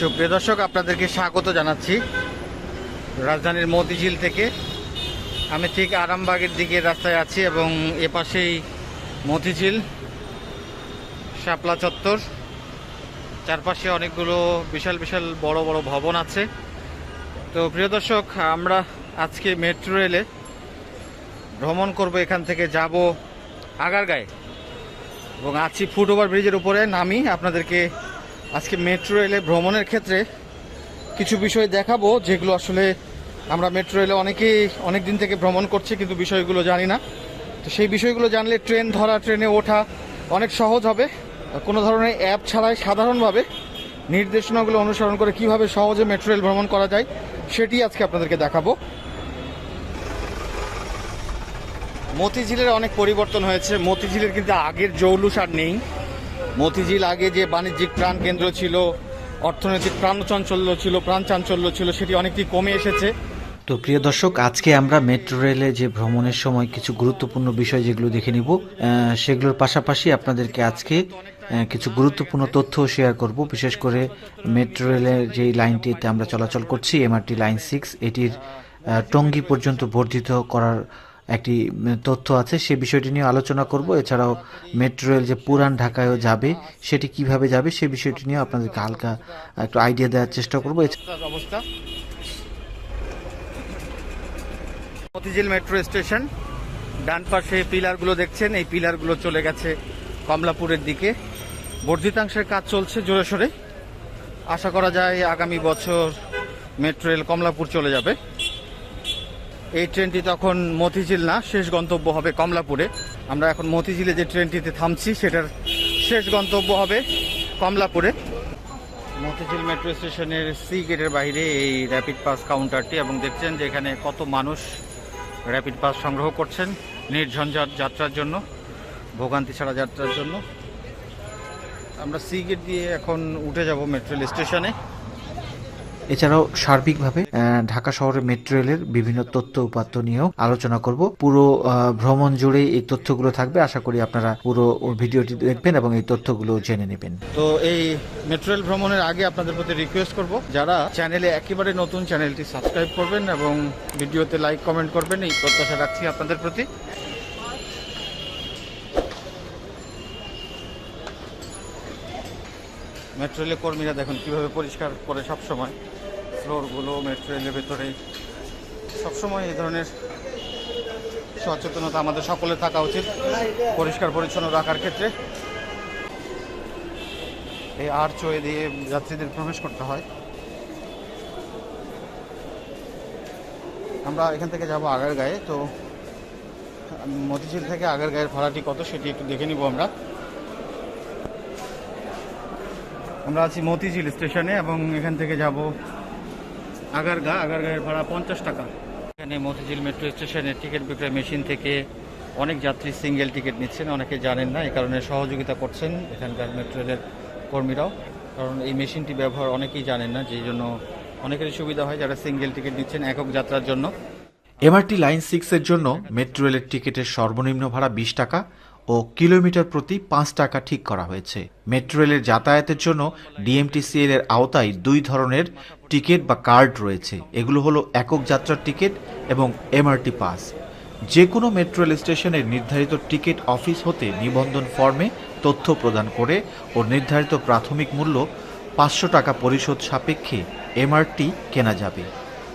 সুপ্রিয় দর্শক, আপনাদেরকে স্বাগত জানাচ্ছি রাজধানীর মতিঝিল থেকে। আমি ঠিক আরামবাগের দিকে রাস্তায় আছি এবং এ পাশেই মতিঝিল, শাপলা চত্বর। চারপাশে অনেকগুলো বিশাল বিশাল বড় বড় ভবন আছে। তো প্রিয় দর্শক, আমরা আজকে মেট্রো রেলে ভ্রমণ করব, এখান থেকে যাব আগারগাঁয়ে। এবং আছি ফুট ওভার ব্রিজের উপরে, নামি আপনাদেরকে আজকে মেট্রো রেলে ভ্রমণের ক্ষেত্রে কিছু বিষয় দেখাবো, যেগুলো আসলে আমরা মেট্রো রেলে অনেকেই অনেক দিন থেকে ভ্রমণ করছি, কিন্তু বিষয়গুলো জানি না। তো সেই বিষয়গুলো জানলে ট্রেন ধরা, ট্রেনে ওঠা অনেক সহজ হবে। কোনো ধরনের অ্যাপ ছাড়াই সাধারণভাবে নির্দেশনাগুলো অনুসরণ করে কীভাবে সহজে মেট্রো রেল ভ্রমণ করা যায়, সেটি আজকে আপনাদেরকে দেখাবো। মতিঝিলের অনেক পরিবর্তন হয়েছে। মতিঝিলের কিন্তু আগের জৌলুস আর নেই। মতিঝিল আগে যে বাণিজ্যিক প্রাণ কেন্দ্র ছিল, অর্থনৈতিক প্রাণচাঞ্চল্য ছিল, প্রাণ চাঞ্চল্য ছিল, সেটি অনেকটি কমে এসেছে। তো প্রিয় দর্শক, আজকে আমরা মেট্রো রেলে যে ভ্রমণের সময় কিছু গুরুত্বপূর্ণ বিষয় যেগুলো দেখে নিব সেগুলোর পাশাপাশি আপনাদেরকে আজকে কিছু গুরুত্বপূর্ণ তথ্য শেয়ার করব। বিশেষ করে মেট্রো রেলের যে লাইনটিতে আমরা চলাচল করছি এমআরটি লাইন সিক্স, এটির টঙ্গী পর্যন্ত বর্ধিত করার একটি তথ্য আছে, সে বিষয়টি নিয়ে আলোচনা করব। এছাড়াও মেট্রো রেল যে পুরান ঢাকায়ও যাবে, সেটি কীভাবে যাবে, সে বিষয়টি নিয়ে আপনাদেরকে হালকা একটু আইডিয়া দেওয়ার চেষ্টা করব। অবস্থা। মতিঝিল মেট্রো স্টেশন ডান পাশে পিলারগুলো দেখছেন, এই পিলারগুলো চলে গেছে কমলাপুরের দিকে। বর্ধিতাংশের কাজ চলছে জোরে সোরে। আশা করা যায় আগামী বছর মেট্রো রেল কমলাপুর চলে যাবে। এই ট্রেনটি তখন মতিঝিল না, শেষ গন্তব্য হবে কমলাপুরে। আমরা এখন মতিঝিলে যে ট্রেনটিতে থামছি, সেটার শেষ গন্তব্য হবে কমলাপুরে। মতিঝিল মেট্রো স্টেশনের সি গেটের বাইরে এই র্যাপিড পাস কাউন্টারটি এবং দেখছেন যে এখানে কত মানুষ র্যাপিড পাস সংগ্রহ করছেন নির্ঝঞ্ঝাট যাত্রার জন্য, ভোগান্তি ছাড়া যাত্রার জন্য। আমরা সি গেট দিয়ে এখন উঠে যাব মেট্রো স্টেশনে। এছাড়াও সার্বিকভাবে ঢাকা শহরের মেট্রো রেলের বিভিন্ন তথ্য উপাত্ত নিয়েও আলোচনা করব। পুরো ভ্রমণ জুড়ে এই তথ্যগুলো থাকবে। আশা করি আপনারা পুরো ভিডিওটি দেখবেন এবং এই তথ্যগুলো জেনে নেবেন। তো এই মেট্রো রেল ভ্রমণের আগে আপনাদের প্রতি রিকোয়েস্ট করব, যারা চ্যানেলে একেবারে নতুন চ্যানেলটি সাবস্ক্রাইব করবেন এবং ভিডিওতে লাইক কমেন্ট করবেন, এই প্রত্যাশা রাখছি আপনাদের প্রতি। মেট্রো রেলের কর্মীরা দেখুন কীভাবে পরিষ্কার করে সব সময় ফ্লোরগুলো মেট্রো রেলের ভেতরে। সবসময় এই ধরনের সচেতনতা আমাদের সকলে থাকা উচিত, পরিষ্কার, পরিচ্ছন্ন রাখার ক্ষেত্রে। এই আর চয়ে দিয়ে যাত্রীদের প্রবেশ করতে হয়। আমরা এখান থেকে যাব আগার গায়ে তো মতিঝিল থেকে আগের গায়ের ভাড়াটি কত সেটি একটু দেখে নিব আমরা। আমরা আছি মতিঝিল স্টেশনে এবং এখান থেকে যাব আগারগা আগারগাঁয়ের ভাড়া পঞ্চাশ টাকা। এখানে মতিঝিল মেট্রো স্টেশনের টিকিট বিক্রয় মেশিন থেকে অনেক যাত্রী সিঙ্গেল টিকিট নিচ্ছেন অনেকে জানেন না এই কারণে সহযোগিতা করছেন এখানকার মেট্রো রেলের কর্মীরাও। কারণ এই মেশিনটি ব্যবহার অনেকেই জানেন না যেই জন্য অনেকেরই সুবিধা হয় যারা সিঙ্গেল টিকিট নিচ্ছেন একক যাত্রার জন্য। এমআরটি লাইন সিক্সের জন্য মেট্রো রেলের টিকিটের সর্বনিম্ন ভাড়া বিশ টাকা ও কিলোমিটার প্রতি পাঁচ টাকা ঠিক করা হয়েছে। মেট্রো রেলের যাতায়াতের জন্য ডিএমটিসিএল এর আওতায় দুই ধরনের টিকিট বা কার্ড রয়েছে। এগুলো হলো একক যাত্রার টিকিট এবং এমআরটি পাস। যে কোনো মেট্রো রেল স্টেশনের নির্ধারিত টিকিট অফিস হতে নিবন্ধন ফর্মে তথ্য প্রদান করে ও নির্ধারিত প্রাথমিক মূল্য পাঁচশো টাকা পরিশোধ সাপেক্ষে এমআরটি কেনা যাবে।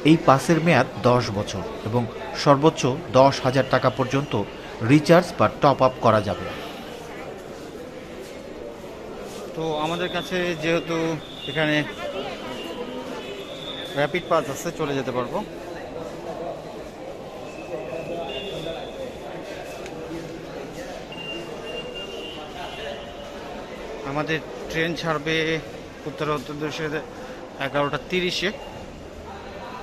এই পাসের মেয়াদ দশ বছর এবং সর্বোচ্চ দশ হাজার টাকা পর্যন্ত রিচার্জ বা টপ আপ করা যাবে। তো আমাদের কাছে যেহেতু এখানে র্যাপিড পাস আছে, চলে যেতে পারব। আমাদের ট্রেন ছাড়বে উত্তর উত্তরদেশে এগারোটা তিরিশে।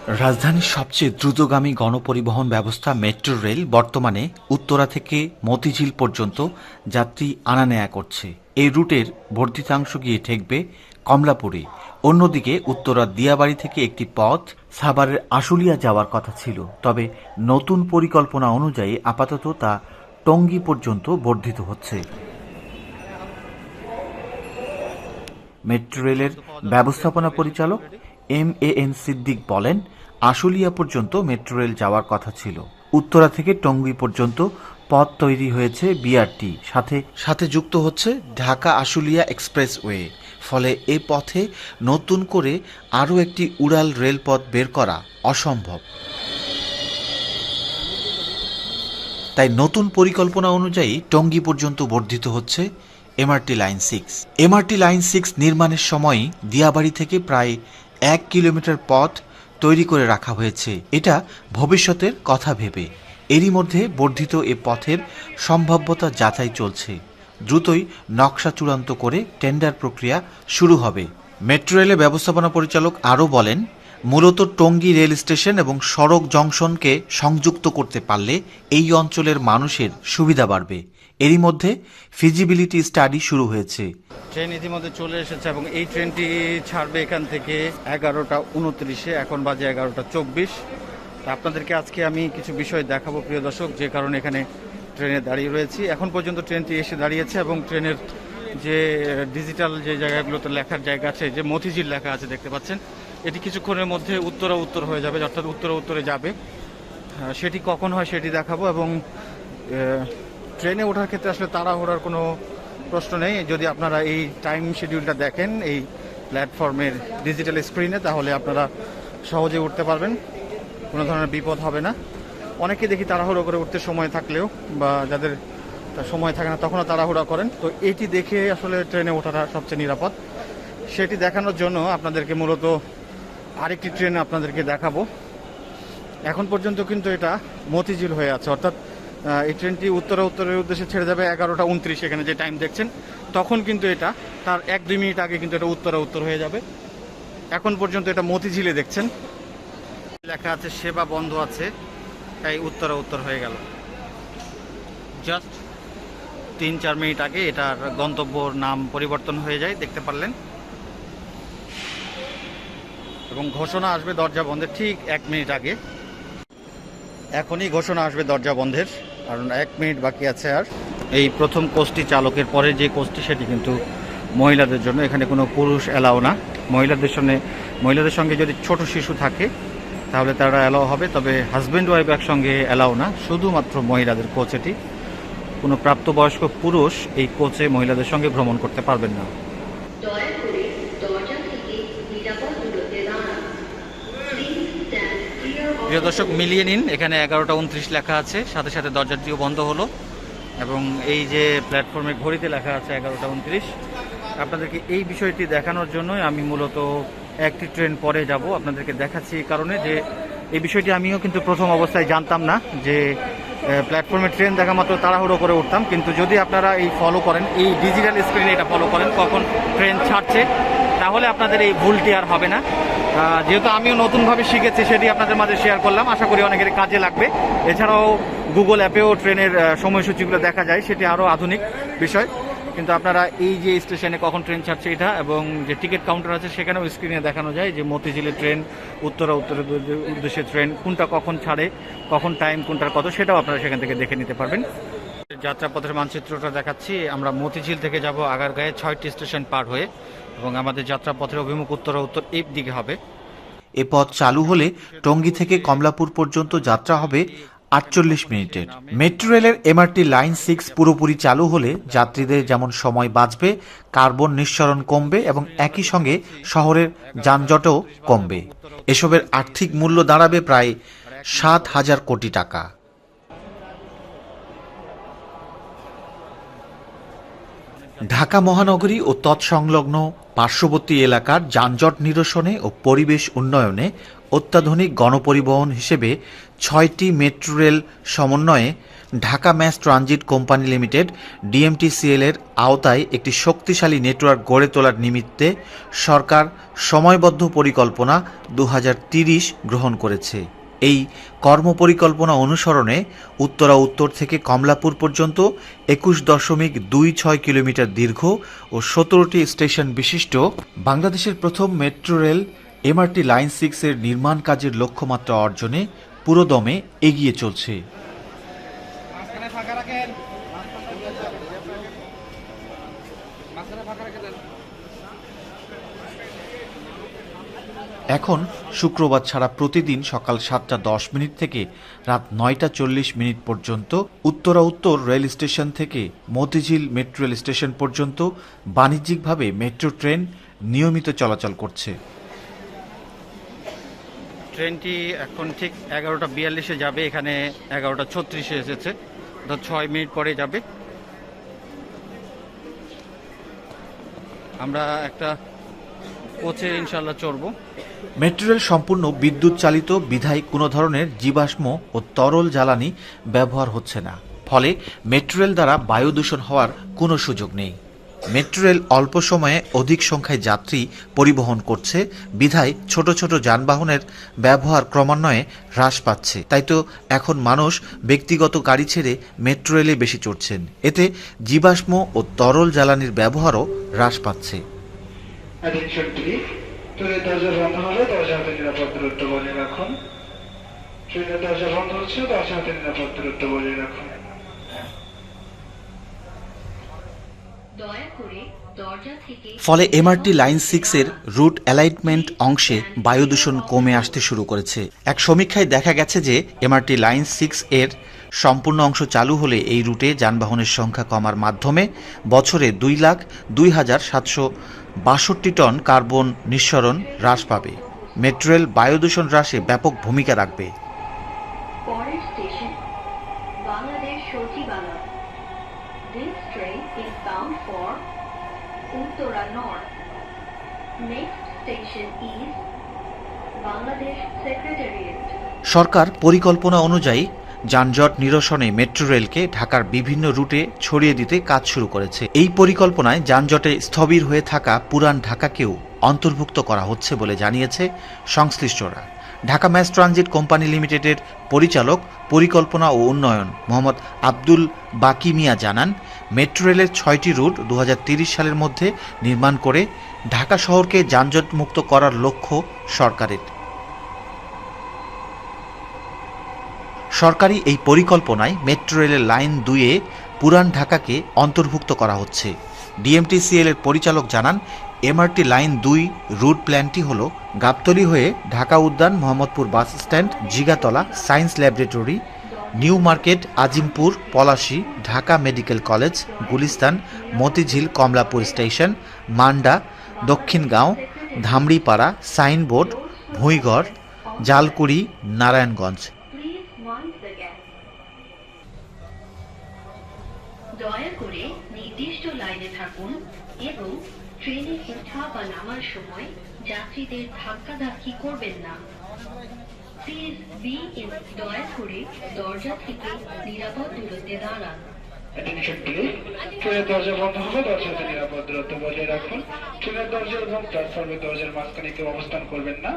রাজধানীর সবচেয়ে দ্রুতগামী গণপরিবহন ব্যবস্থা মেট্রো রেল বর্তমানে উত্তরা থেকে মতিঝিল পর্যন্ত যাত্রী আনা নেয়া করছে। এই রুটের বর্ধিতাংশ গিয়ে ঠেকবে কমলাপুরে। অন্যদিকে উত্তরার দিয়াবাড়ি থেকে একটি পথ সাভারের আশুলিয়া যাওয়ার কথা ছিল। তবে নতুন পরিকল্পনা অনুযায়ী আপাতত তা টঙ্গী পর্যন্ত বর্ধিত হচ্ছে। মেট্রো রেলের ব্যবস্থাপনা পরিচালক এম এ এন সিদ্দিক বলেন, আশুলিয়া পর্যন্ত মেট্রো রেল যাওয়ার কথা ছিল। উত্তরা থেকে টঙ্গী পর্যন্ত পথ তৈরি হয়েছে বিআরটি, সাথে সাথে যুক্ত হচ্ছে ঢাকা আশুলিয়া এক্সপ্রেসওয়ে। ফলে এ পথে নতুন করে আরও একটি উড়াল রেলপথ বের করা অসম্ভব। তাই নতুন পরিকল্পনা অনুযায়ী টঙ্গী পর্যন্ত বর্ধিত হচ্ছে MRT line six. MRT line six নির্মাণের সময়ই দিয়াবাড়ি থেকে প্রায় এক কিলোমিটার পথ তৈরি করে রাখা হয়েছে। এটা ভবিষ্যতের কথা ভেবে। এরই মধ্যে বর্ধিত এ পথের সম্ভাব্যতা যাচাই চলছে। দ্রুতই নকশা চূড়ান্ত করে টেন্ডার প্রক্রিয়া শুরু হবে। মেট্রো রেলের ব্যবস্থাপনা পরিচালক আরও বলেন, মূলত টঙ্গী রেল স্টেশন এবং সড়ক জংশনকে সংযুক্ত করতে পারলে এই অঞ্চলের মানুষের সুবিধা বাড়বে। এরই মধ্যে ফিজিবিলিটি স্টাডি শুরু হয়েছে। ট্রেন ইতিমধ্যে চলে এসেছে এবং এই ট্রেনটি ছাড়বে এখান থেকে এগারোটা উনত্রিশে, এখন বাজে এগারোটা চব্বিশ। আপনাদেরকে আজকে আমি কিছু বিষয় দেখাবো প্রিয় দর্শক, যে কারণে এখানে ট্রেনে দাঁড়িয়ে রয়েছি। এখন পর্যন্ত ট্রেনটি এসে দাঁড়িয়েছে এবং ট্রেনের যে ডিজিটাল যে জায়গাগুলোতে লেখার জায়গা আছে, যে মতিঝিল লেখা আছে দেখতে পাচ্ছেন, এটি কিছুক্ষণের মধ্যে উত্তরা উত্তর হয়ে যাবে, অর্থাৎ উত্তরা উত্তরে যাবে সেটি কখন হয় সেটি দেখাবো এবং ট্রেনে ওঠার ক্ষেত্রে আসলে তাড়াহুড়ার কোনো প্রশ্ন নেই। যদি আপনারা এই টাইম শিডিউলটা দেখেন, এই প্ল্যাটফর্মের ডিজিটাল স্ক্রিনে, তাহলে আপনারা সহজে উঠতে পারবেন। কোনো ধরনের বিপদ হবে না। অনেকে দেখি তাড়াহুড়ো করে উঠতে সময় থাকলেও বা যাদের সময় থাকে না, তখনও তাড়াহুড়া করেন। তো এটি দেখে আসলে ট্রেনে ওঠাটা সবচেয়ে নিরাপদ। সেটি দেখানোর জন্য আপনাদেরকে মূলত আরেকটি ট্রেন আপনাদেরকে দেখাবো। এখন পর্যন্ত কিন্তু এটা মতিঝিল হয়ে আছে। অর্থাৎ এই ট্রেনটি উত্তরা উত্তরের উদ্দেশ্যে ছেড়ে যাবে এগারোটা উনত্রিশ এখানে যে টাইম দেখছেন। তখন কিন্তু এটা, তার এক দুই মিনিট আগে কিন্তু এটা উত্তরা উত্তর হয়ে যাবে। এখন পর্যন্ত এটা মতিঝিলে দেখছেন। লেখা আছে, সেবা বন্ধ আছে, তাই উত্তরা উত্তর হয়ে গেল। জাস্ট তিন চার মিনিট আগে এটার গন্তব্যর নাম পরিবর্তন হয়ে যায়, দেখতে পারলেন। এবং ঘোষণা আসবে দরজা বন্ধের ঠিক এক মিনিট আগে। এখনই ঘোষণা আসবে দরজা বন্ধের। কারণ এক মিনিট বাকি আছে আর। এই প্রথম কোচটি চালকের পরে যে কোচটি সেটি কিন্তু মহিলাদের জন্য এখানে কোনো পুরুষ অ্যালাও না। মহিলাদের সঙ্গে মহিলাদের সঙ্গে যদি ছোট শিশু থাকে তাহলে তারা অ্যালাও হবে তবে হাজব্যান্ড ওয়াইফ একসঙ্গে অ্যালাও না। শুধুমাত্র মহিলাদের কোচ এটি। কোনো প্রাপ্তবয়স্ক পুরুষ এই কোচে মহিলাদের সঙ্গে ভ্রমণ করতে পারবেন না দয়া করে দরজা থেকে নিরাপদ দূরত্বে দাঁড়ান প্লিজ স্ট্যান্ড ক্লিয়ার অফ প্রিয় দর্শক, মিলিয়ে নিন। এখানে এগারোটা উনত্রিশ লেখা আছে। সাথে সাথে দরজাটিও বন্ধ হলো। এবং এই যে প্ল্যাটফর্মে ঘড়িতে লেখা আছে এগারোটা উনত্রিশ। আপনাদেরকে এই বিষয়টি দেখানোর জন্যই আমি মূলত একটি ট্রেন পরে যাব। আপনাদেরকে দেখাচ্ছি এই কারণে যে এই বিষয়টি আমিও কিন্তু প্রথম অবস্থায় জানতাম না যে প্ল্যাটফর্মে ট্রেন দেখা মাত্র তাড়াহুড়ো করে উঠতাম। কিন্তু যদি আপনারা এই ফলো করেন, এই ডিজিটাল স্ক্রিনে এটা ফলো করেন, কখন ট্রেন ছাড়ছে, তাহলে আপনাদের এই ভুলটি আর হবে না। যেহেতু আমিও নতুনভাবে শিখেছি, সেটি আপনাদের মাঝে শেয়ার করলাম। আশা করি অনেকের কাজে লাগবে। এছাড়াও গুগল অ্যাপেও ট্রেনের সময়সূচিগুলো দেখা যায়, সেটি আরও আধুনিক বিষয়। কিন্তু আপনারা এই যে স্টেশনে কখন ট্রেন ছাড়ছে এটা এবং যে টিকিট কাউন্টার আছে, সেখানেও স্ক্রিনে দেখানো যায় যে মতিঝিলের ট্রেন, উত্তরা উত্তরের উদ্দেশ্যে ট্রেন, কোনটা কখন ছাড়ে, কখন টাইম কোনটার কত, সেটাও আপনারা সেখান থেকে দেখে নিতে পারবেন। যাত্রাপথের মানচিত্রটা দেখাচ্ছি। আমরা মতিঝিল থেকে যাব আগারগাঁয়ে, ছয়টি স্টেশন পার হয়ে এবং আমাদের যাত্রাপথের অভিমুখ উত্তর উত্তর এই দিকে হবে। এ পথ চালু হলে টঙ্গী থেকে কমলাপুর পর্যন্ত যাত্রা হবে আটচল্লিশ মিনিটের। মেট্রো রেলের এমআরটি লাইন সিক্স পুরোপুরি চালু হলে যাত্রীদের যেমন সময় বাঁচবে, কার্বন নিঃসরণ কমবে এবং একই সঙ্গে শহরের যানজটও কমবে। এসবের আর্থিক মূল্য দাঁড়াবে প্রায় সাত হাজার কোটি টাকা। ঢাকা মহানগরী ও তৎসংলগ্ন পার্শ্ববর্তী এলাকার যানজট নিরসনে ও পরিবেশ উন্নয়নে অত্যাধুনিক গণপরিবহন হিসেবে ছয়টি মেট্রো রেল সমন্বয়ে Dhaka mass transit company limited, DMTCL এর আওতায় একটি শক্তিশালী নেটওয়ার্ক গড়ে তোলার নিমিত্তে সরকার সময়বদ্ধ পরিকল্পনা দু গ্রহণ করেছে। এই কর্মপরিকল্পনা অনুসরণে উত্তরা উত্তর থেকে কমলাপুর পর্যন্ত একুশ দশমিক দুই ছয় কিলোমিটার দীর্ঘ ও সতেরোটি স্টেশন বিশিষ্ট বাংলাদেশের প্রথম মেট্রো রেল এমআরটি লাইন সিক্সের নির্মাণ কাজের লক্ষ্যমাত্রা অর্জনে পুরোদমে এগিয়ে চলছে মাঝখানে ফাঁকা রাখেন মাঝখানে ফাঁকা রেখে দেন এখন শুক্রবার ছাড়া প্রতিদিন সকাল সাতটা দশ মিনিট থেকে রাত নয়টা চল্লিশ মিনিট পর্যন্ত উত্তরা উত্তর রেল স্টেশন থেকে মতিঝিল মেট্রো রেল স্টেশন পর্যন্ত বাণিজ্যিকভাবে মেট্রো ট্রেন নিয়মিত চলাচল করছে। ট্রেনটি এখন ঠিক এগারোটা বিয়াল্লিশে যাবে, এখানে এগারোটা ছত্রিশে এসেছে। ছয় মিনিট পরে যাবে। আমরা একটা কোচে ইনশাল্লাহ চড়বো। মেট্রো রেল সম্পূর্ণ বিদ্যুৎ চালিত, বিধায় কোনো ধরনের জীবাশ্ম ও তরল জ্বালানি ব্যবহার হচ্ছে না। ফলে মেট্রো রেল দ্বারা বায়ু দূষণ হওয়ার কোনো সুযোগ নেই। মেট্রো রেল অল্প সময়ে অধিক সংখ্যায় যাত্রী পরিবহন করছে, বিধায় ছোট ছোট যানবাহনের ব্যবহার ক্রমান্বয়ে হ্রাস পাচ্ছে। তাই তো এখন মানুষ ব্যক্তিগত গাড়ি ছেড়ে মেট্রো রেলে বেশি চড়ছেন। এতে জীবাশ্ম ও তরল জ্বালানির ব্যবহারও হ্রাস পাচ্ছে। ট্রেনের দরজা বন্ধ দরজা হাতে নিরাপদ দূরত্ব বজায় রাখুন। ট্রেনের দরজা বন্ধ হচ্ছে দরজা হাতে নিরাপদ দূরত্ব বজায় রাখুন। ফলে এমআরটি লাইন সিক্সের রুট অ্যালাইনমেন্ট অংশে বায়ু দূষণ কমে আসতে শুরু করেছে। এক সমীক্ষায় দেখা গেছে যে এমআরটি লাইন সিক্স এর সম্পূর্ণ অংশ চালু হলে এই রুটে যানবাহনের সংখ্যা কমার মাধ্যমে বছরে দুই লাখ দুই হাজার সাতশো বাষট্টি টন কার্বন নিঃসরণ হ্রাস পাবে। মেট্রো রেল বায়ু দূষণ হ্রাসে ব্যাপক ভূমিকা রাখবে. সরকার পরিকল্পনা অনুযায়ী যানজট নিরসনে মেট্রো রেলকে ঢাকার বিভিন্ন রুটে ছড়িয়ে দিতে কাজ শুরু করেছে। এই পরিকল্পনায় যানজটে স্থবির হয়ে থাকা পুরান ঢাকাকেও অন্তর্ভুক্ত করা হচ্ছে বলে জানিয়েছে সংশ্লিষ্টরা। ঢাকা ম্যাস ট্রানজিট কোম্পানি লিমিটেডের পরিচালক, পরিকল্পনা ও উন্নয়ন মোহাম্মদ আব্দুল বাকি মিয়া জানান, মেট্রো রেলের ছয়টি রুট দু সালের মধ্যে নির্মাণ করে ঢাকা শহরকে যানজট মুক্ত করার লক্ষ্য সরকারের। সরকারি এই পরিকল্পনায় মেট্রো রেলের লাইন দুইয়ে পুরান ঢাকাকে অন্তর্ভুক্ত করা হচ্ছে। ডিএমটিসিএল এর পরিচালক জানান, এমআরটি লাইন দুই রুট প্ল্যানটি হল গাবতলী হয়ে Dhaka Uddan, Mohammadpur bus stand, Jigatola science laboratory, new market, Azimpur, Palashi, Dhaka medical college, Gulistan, Motijheel Kamalapur station, Manda, Dakshingaon, Dhamripara, signboard, Bhuigarh, Jalkuri, Narayanganj. দয়া করে নির্দিষ্ট লাইনে থাকুন এবং ট্রেনে ওঠা বা নামার সময় যাত্রীদের ধাক্কাধাক্কি করবেন না। প্লিজ বি ইন দয়া করে দরজা থেকে নিরাপদ দূরত্বে দাঁড়ান। ট্রেনের দরজা বন্ধ হলে দরজা নিরাপদ দূরত্ব বজায় রাখুন। ট্রেনের দরজা এবং প্ল্যাটফর্মের দরজার মাঝখানে কেউ অবস্থান করবেন না।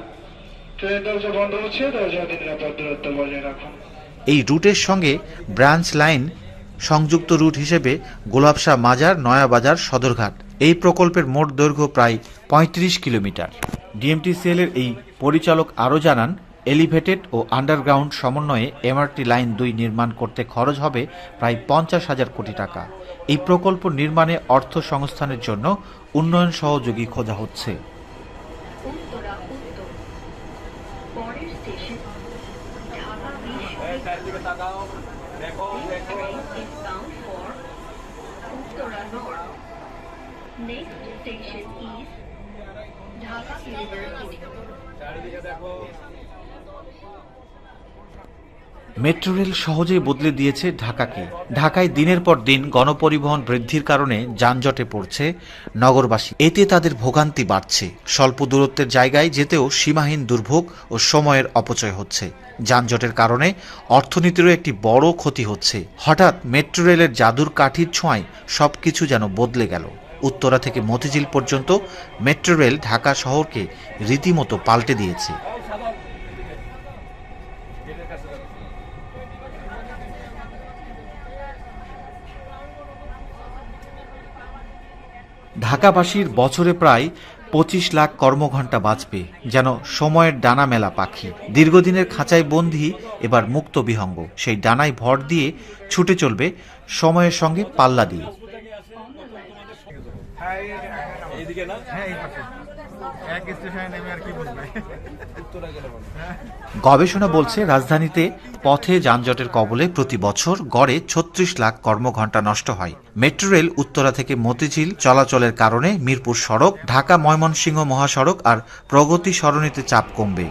ট্রেনের দরজা বন্ধ হচ্ছে দরজা হাতে নিরাপদ দূরত্ব বজায় রাখুন। এই রুটের সঙ্গে ব্রাঞ্চ লাইন সংযুক্ত রুট হিসেবে গোলাপশাহ মাজার নয়াবাজার সদরঘাট। এই প্রকল্পের মোট দৈর্ঘ্য প্রায় পঁয়ত্রিশ কিলোমিটার। ডিএমটিসিএল এর এই পরিচালক আরও জানান, এলিভেটেড ও আন্ডারগ্রাউন্ড সমন্বয়ে এমআরটি লাইন দুই নির্মাণ করতে খরচ হবে প্রায় পঞ্চাশ হাজার কোটি টাকা। এই প্রকল্প নির্মাণে অর্থ সংস্থানের জন্য উন্নয়ন সহযোগী খোঁজা হচ্ছে। Next station is Dhaka University. Metro rail সহজেই বদলে দিয়েছে ঢাকাকে। ঢাকায় দিনের পর দিন গণপরিবহন বৃদ্ধির কারণে যানজটে পড়ছে নগরবাসী। এতে তাদের ভোগান্তি বাড়ছে। স্বল্প দূরত্বের জায়গায় যেতেও সীমাহীন দুর্ভোগ ও সময়ের অপচয় হচ্ছে। যানজটের কারণে অর্থনীতিরও একটি বড় ক্ষতি হচ্ছে। হঠাৎ মেট্রো রেলের জাদুর কাঠির ছোঁয়ায় সবকিছু যেন বদলে গেল। উত্তরা থেকে মতিঝিল পর্যন্ত মেট্রো রেল ঢাকা শহরকে রীতিমতো পাল্টে দিয়েছে। ঢাকাবাসীর বছরে প্রায় পঁচিশ লাখ কর্মঘণ্টা বাঁচবে, যেন সময়ের ডানা মেলা পাখি। দীর্ঘদিনের খাঁচায় বন্দি, এবার মুক্ত বিহঙ্গ। সেই ডানায় ভর দিয়ে ছুটে চলবে সময়ের সঙ্গে পাল্লা দিয়ে। গবেষণা বলছে, রাজধানীতে পথে যানজটের কবলে প্রতি বছর গড়ে ছত্রিশ লাখ কর্মঘণ্টা নষ্ট হয়। মেট্রো রেল উত্তরা থেকে মতিঝিল চলাচলের কারণে মিরপুর সড়ক, ঢাকা ময়মনসিংহ মহাসড়ক আর প্রগতি সরণিতে চাপ কমবে।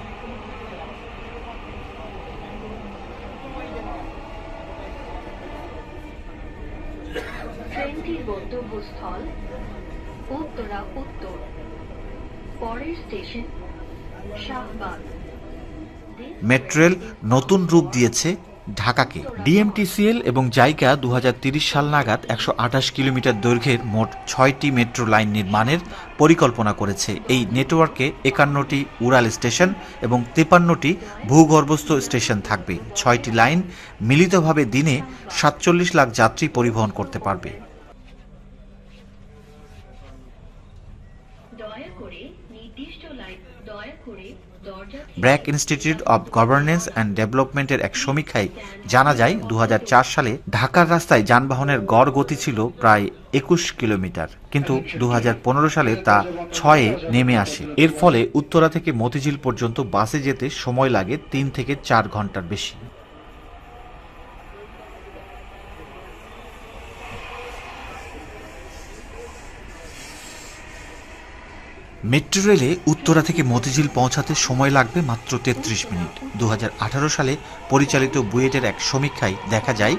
পরের station Shahbag. This metro rail নতুন রূপ দিয়েছে ঢাকাকে। ডিএমটিসিএল এবং জাইকা দু সাল নাগাদ একশো আঠাশ কিলোমিটার দৈর্ঘ্যের মোট ছয়টি মেট্রো লাইন নির্মাণের পরিকল্পনা করেছে। এই নেটওয়ার্কে একান্নটি উড়াল স্টেশন এবং তেপান্নটি ভূগর্ভস্থ স্টেশন থাকবে। ছয়টি লাইন মিলিতভাবে দিনে সাতচল্লিশ লাখ যাত্রী পরিবহন করতে পারবে। BRAC institute of governance and ডেভেলপমেন্টের এক সমীক্ষায় জানা যায় দু হাজার চার সালে ঢাকার রাস্তায় যানবাহনের গড় গতি ছিল প্রায় একুশ কিলোমিটার। কিন্তু দু হাজার পনেরো সালে তা ছয়ে নেমে আসে। এর ফলে উত্তরা থেকে মতিঝিল পর্যন্ত বাসে যেতে সময় লাগে তিন থেকে চার ঘণ্টার বেশি। মেট্রো রেলে উত্তরা থেকে মতিঝিল পৌঁছাতে সময় লাগবে মাত্র তেত্রিশ মিনিট। দু হাজার আঠারো সালে পরিচালিত বুয়েটের এক সমীক্ষায় দেখা যায়,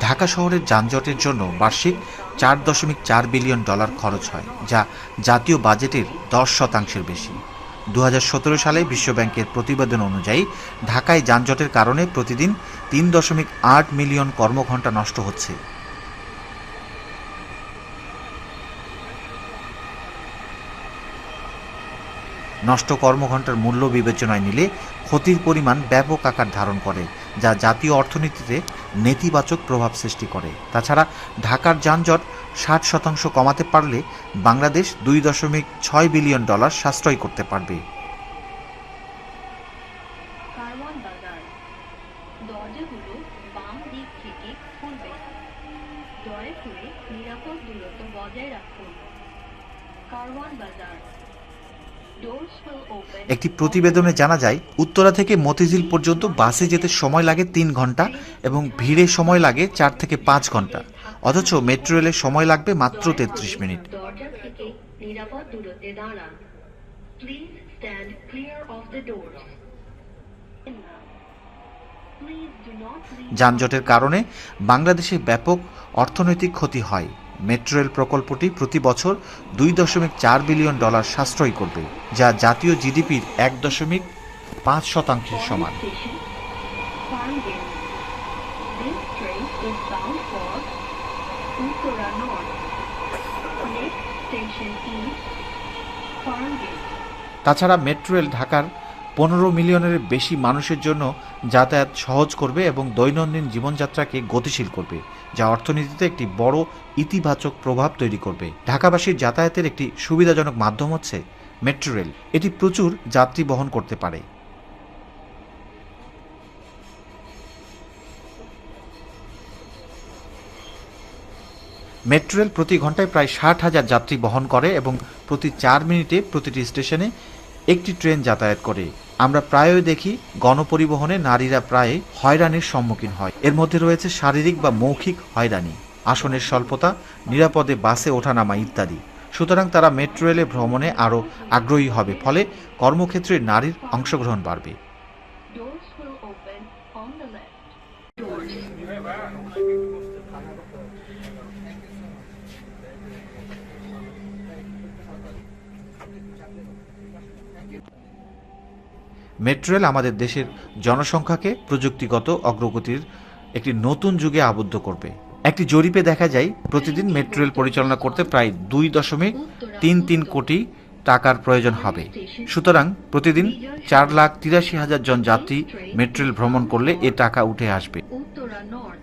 ঢাকা শহরের যানজটের জন্য বার্ষিক চার দশমিক চার বিলিয়ন ডলার খরচ হয়, যা জাতীয় বাজেটের দশ শতাংশের বেশি। দু হাজার সতেরো সালে বিশ্বব্যাংকের প্রতিবেদন অনুযায়ী, ঢাকায় যানজটের কারণে প্রতিদিন তিন দশমিক আট মিলিয়ন কর্মঘণ্টা নষ্ট হচ্ছে। নষ্ট কর্মঘণ্টার মূল্য বিবেচনায় নিলে ক্ষতির পরিমাণ ব্যাপক আকার ধারণ করে, যা জাতীয় অর্থনীতিতে নেতিবাচক প্রভাব সৃষ্টি করে। তাছাড়া ঢাকার যানজট ষাট শতাংশ কমাতে পারলে বাংলাদেশ দুই দশমিক ছয় বিলিয়ন ডলার সাশ্রয় করতে পারবে। একটি প্রতিবেদনে জানা যায় উত্তরা থেকে মতিঝিল পর্যন্ত বাসে যেতে সময় লাগে তিন ঘণ্টা এবং ভিড়ে সময় লাগে চার থেকে পাঁচ ঘণ্টা। অথচ মেট্রো রেলে সময় লাগবে মাত্র তেত্রিশ মিনিট। যানজটের কারণে বাংলাদেশে ব্যাপক অর্থনৈতিক ক্ষতি হয়। মেট্রো রেল প্রকল্পটি প্রতি বছর দুই দশমিক চার বিলিয়ন ডলার সাশ্রয় করবে, যা জাতীয় জিডিপির এক দশমিক পাঁচ শতাংশের সমান. তাছাড়া মেট্রো রেল ঢাকার পনেরো মিলিয়নের বেশি মানুষের জন্য যাতায়াত সহজ করবে এবং দৈনন্দিন জীবনযাত্রাকে গতিশীল করবে, যা অর্থনীতিতে একটি বড় ইতিবাচক প্রভাব তৈরি করবে। ঢাকাবাসীর যাতায়াতের একটি সুবিধাজনক মাধ্যম হচ্ছে মেট্রো রেল। এটি প্রচুর যাত্রী বহন করতে পারে। মেট্রো রেল প্রতি ঘন্টায় প্রায় ষাট হাজার যাত্রী বহন করে এবং প্রতি চার মিনিটে প্রতিটি স্টেশনে একটি ট্রেন যাতায়াত করে। আমরা প্রায়ই দেখি গণপরিবহনে নারীরা প্রায় হয়রানির সম্মুখীন হয়। এর মধ্যে রয়েছে শারীরিক বা মৌখিক হয়রানি, আসনের স্বল্পতা, নিরাপদে বাসে ওঠানামা ইত্যাদি। সুতরাং তারা মেট্রো রেলে ভ্রমণে আরও আগ্রহী হবে, ফলে কর্মক্ষেত্রে নারীর অংশগ্রহণ বাড়বে। মেট্রো রেল আমাদের দেশের জনসংখ্যাকে প্রযুক্তিগত অগ্রগতির একটি নতুন যুগে আবদ্ধ করবে। একটি জরিপে দেখা যায়, প্রতিদিন মেট্রো রেল পরিচালনা করতে প্রায় দুই দশমিক তিন তিন কোটি টাকার প্রয়োজন হবে। সুতরাং প্রতিদিন চার লাখ তিরাশি হাজার জন যাত্রী মেট্রো রেল ভ্রমণ করলে এ টাকা উঠে আসবে। Uttara North.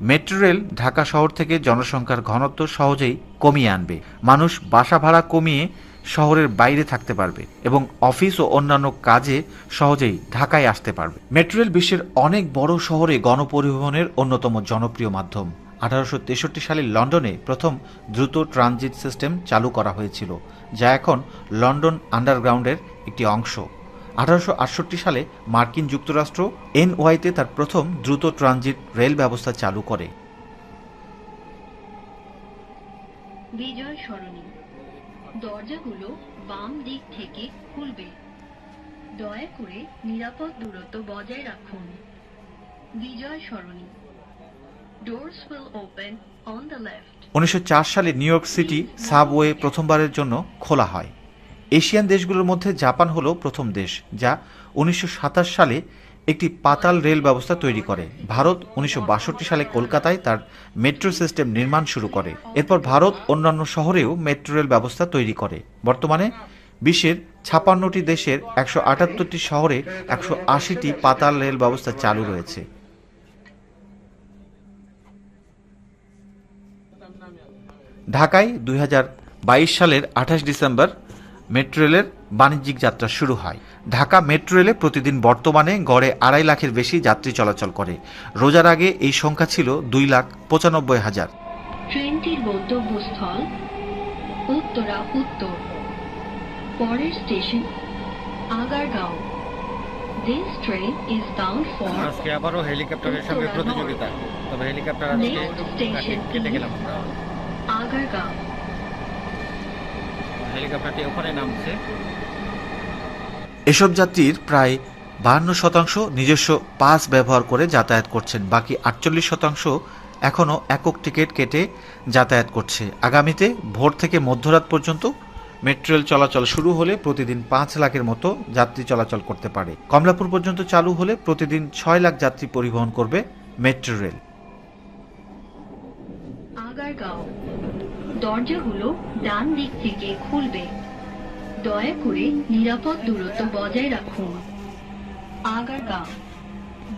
Metro rail Dhaka শহর থেকে জনসংখ্যার ঘনত্ব সহজেই কমিয়ে আনবে। মানুষ বাসা ভাড়া কমিয়ে শহরের বাইরে থাকতে পারবে এবং অফিস ও অন্যান্য কাজে সহজেই ঢাকায় আসতে পারবে। মেট্রো রেল বিশ্বের অনেক বড় শহরে গণপরিবহনের অন্যতম জনপ্রিয় মাধ্যম। আঠারোশো তেষট্টি সালে লন্ডনে প্রথম দ্রুত ট্রানজিট সিস্টেম চালু করা হয়েছিল, যা এখন লন্ডন আন্ডারগ্রাউন্ডের একটি অংশ। আঠারোশো আটষট্টি সালে মার্কিন যুক্তরাষ্ট্র এনওয়াইতে তার প্রথম দ্রুত ট্রানজিট রেল ব্যবস্থা চালু করে। বিজয় সরণি। দরজাগুলো বাম দিক থেকে খুলবে। দয়া করে নিরাপদ দূরত্ব বজায় রাখুন। Bijoy Sarani. Doors will open on the left উনিশশো চার সালে নিউ ইয়র্ক সিটি সাবওয়ে প্রথমবারের জন্য খোলা হয়। এশিয়ান দেশগুলোর মধ্যে জাপান হলো প্রথম দেশ, যা উনিশশো সাতাশ সালে একটি পাতাল রেল ব্যবস্থা তৈরি করে। ভারত উনিশশো বাষট্টি সালে কলকাতায় তার মেট্রো সিস্টেম নির্মাণ শুরু করে। এরপর ভারত অন্যান্য শহরেও মেট্রো রেল ব্যবস্থা তৈরি করে। বর্তমানে বিশ্বের ছাপান্নটি দেশের একশো আটাত্তরটি শহরে একশো আশিটি পাতাল রেল ব্যবস্থা চালু রয়েছে। ঢাকায় দুই হাজার বাইশ সালের আঠাশ ডিসেম্বর মেট্রো রেলের বাণিজ্যিক যাত্রা শুরু হয়। ঢাকা মেট্রো রেলে প্রতিদিন বর্তমানে গড়ে আড়াই লাখের বেশি যাত্রী চলাচল করে। রোজার আগে এই সংখ্যা ছিল দুই লাখ পঁচানব্বই হাজার। ট্রেনটির গন্তব্যস্থল উত্তরা উত্তর। পরের station Agargaon. This train is bound for আজকে আবারও হেলিকপ্টারের সঙ্গে প্রতিযোগিতা। তবে হেলিকপ্টার আজকে কেটে গেলাম। আগারগাঁও। হেলিকপ্টারটি ওখানে নামছে। এসব যাত্রীর প্রায় বাহান্ন শতাংশ নিজস্ব পাস ব্যবহার করে যাতায়াত করছেন বাকি আটচল্লিশ শতাংশ এখনও একক টিকিট কেটে যাতায়াত করছে। আগামীতে ভোর থেকে মধ্যরাত পর্যন্ত মেট্রো রেল চলাচল শুরু হলে প্রতিদিন পাঁচ লাখের মতো যাত্রী চলাচল করতে পারে। কমলাপুর পর্যন্ত চালু হলে প্রতিদিন ছয় লাখ যাত্রী পরিবহন করবে মেট্রো রেল। আগারগাঁও। দরজাগুলো ডান দিক থেকে খুলবে। দয়া করে নিরাপদ দূরত্ব বজায় রাখুন। Agargaon.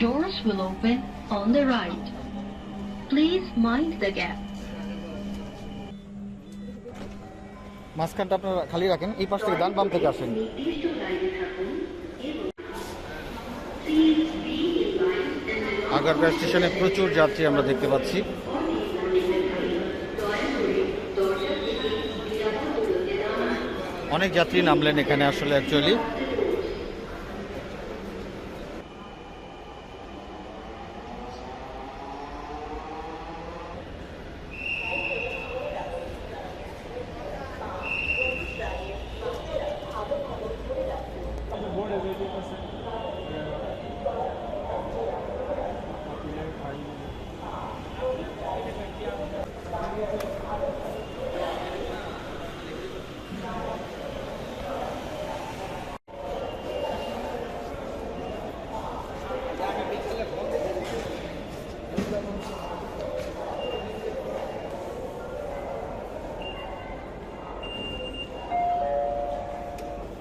Doors will open on the right. Please mind the gap. মাঝখানটা আপনারা খালি রাখেন এই পাশ থেকে ডান বাম থেকে আসেন। আগারগাঁ স্টেশনে প্রচুর যাত্রী আমরা দেখতে পাচ্ছি। অনেক যাত্রী নামলেন এখানে আসলে অ্যাকচুয়ালি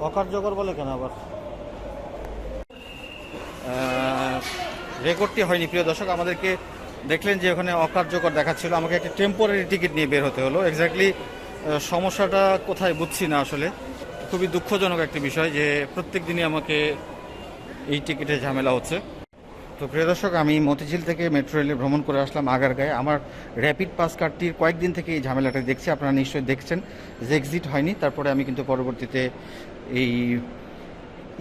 অকার্যকর বলে কেন আবার? রেকর্ডটি হয়নি। প্রিয় দর্শক, আমাদেরকে দেখলেন যে ওখানে অকার্যকর দেখাচ্ছিল। আমাকে একটা টেম্পোরারি টিকিট নিয়ে বের হতে হলো। এক্স্যাক্টলি সমস্যাটা কোথায় বুঝছি না আসলে। খুবই দুঃখজনক একটি বিষয় যে প্রত্যেক দিনই আমাকে এই টিকিটে ঝামেলা হচ্ছে। তো প্রিয় দর্শক, আমি মতিঝিল থেকে মেট্রো রেলে ভ্রমণ করে আসলাম আগারগাঁয়ে। আমার র্যাপিড পাস কার্ডটির কয়েকদিন থেকে এই ঝামেলাটা দেখছি। আপনারা নিশ্চয়ই দেখছেন যে এক্সিট হয়নি। তারপরে আমি কিন্তু পরবর্তীতে এই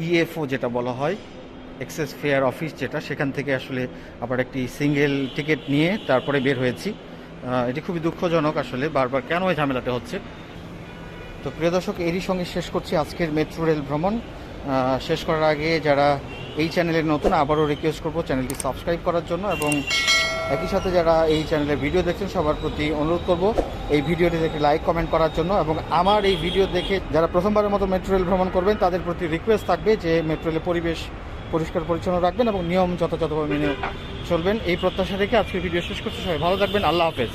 ইএফও যেটা বলা হয় এক্সেস ফেয়ার অফিস যেটা, সেখান থেকে আসলে আবার একটি সিঙ্গেল টিকিট নিয়ে তারপরে বের হয়েছি। এটি খুবই দুঃখজনক আসলে, বারবার কেন এই ঝামেলাটা হচ্ছে? তো প্রিয় দর্শক, এরই সঙ্গে শেষ করছি আজকের মেট্রো রেল ভ্রমণ। শেষ করার আগে যারা এই চ্যানেলের নতুন, আবারও রিকোয়েস্ট করব চ্যানেলটি সাবস্ক্রাইব করার জন্য এবং একই সাথে যারা এই চ্যানেলের ভিডিও দেখছেন, সবার প্রতি অনুরোধ করব এই ভিডিওটি দেখে লাইক কমেন্ট করার জন্য এবং আমার এই ভিডিও দেখে যারা প্রথমবারের মতো মেট্রো রেল ভ্রমণ করবেন, তাদের প্রতি রিকোয়েস্ট থাকবে যে মেট্রো রেলের পরিবেশ পরিষ্কার পরিচ্ছন্ন রাখবেন এবং নিয়ম যথাযথভাবে মেনে চলবেন। এই প্রত্যাশা রেখে আজকের ভিডিও শেষ করছি। সবাই ভালো থাকবেন। আল্লাহ হাফেজ।